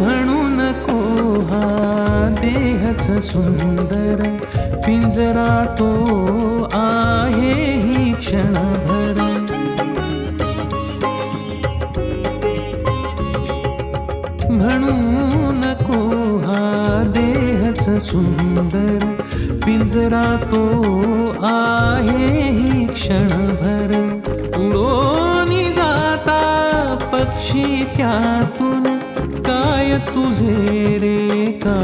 म्हणू नको हा देहच सुंदर पिंजरा तो आहे ही क्षणभर. म्हणू नको हा देहच सुंदर पिंजरा तो आहे ही क्षणभर. उडोनी जाता पक्षी त्यातून तुझे रे का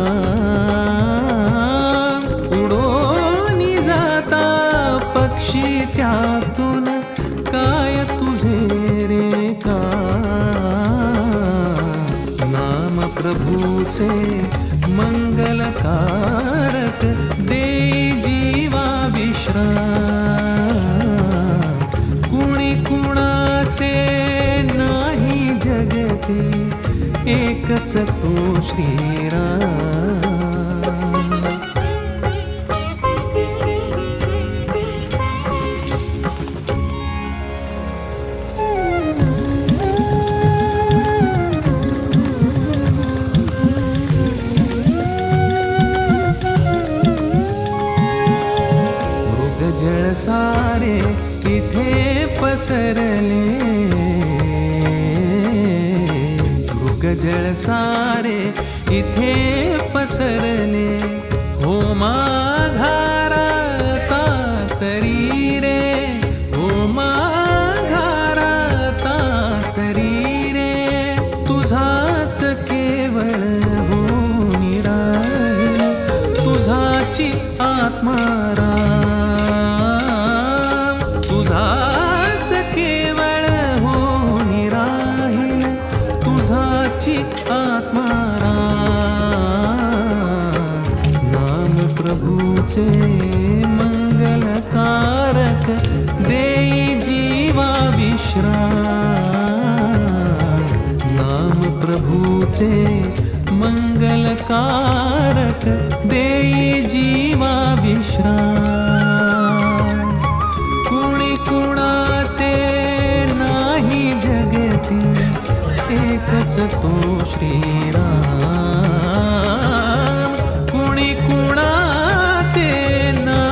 उडोनी जाता पक्षी त्यातून. काय तुझे रे का नाम प्रभूचे मंगलकारक दे जीवा विश्राम. कुणी कुणाचे नाही जगते. एकच तो श्रीराम. मृगजळ सारे तिथे पसरले. गजळ सारे इथे पसरले. हो माघारता तरी रे. हो माघारता तरी रे. तुझाच केवळ हो निराय तुझाची आत्मारा प्रभूचे मंगलकारक देई जीवा विश्राम. नाम प्रभूचे मंगलकारक देई जीवा विश्राम. कुणी कुणाचे नाही जगती एकच तो श्रीराम.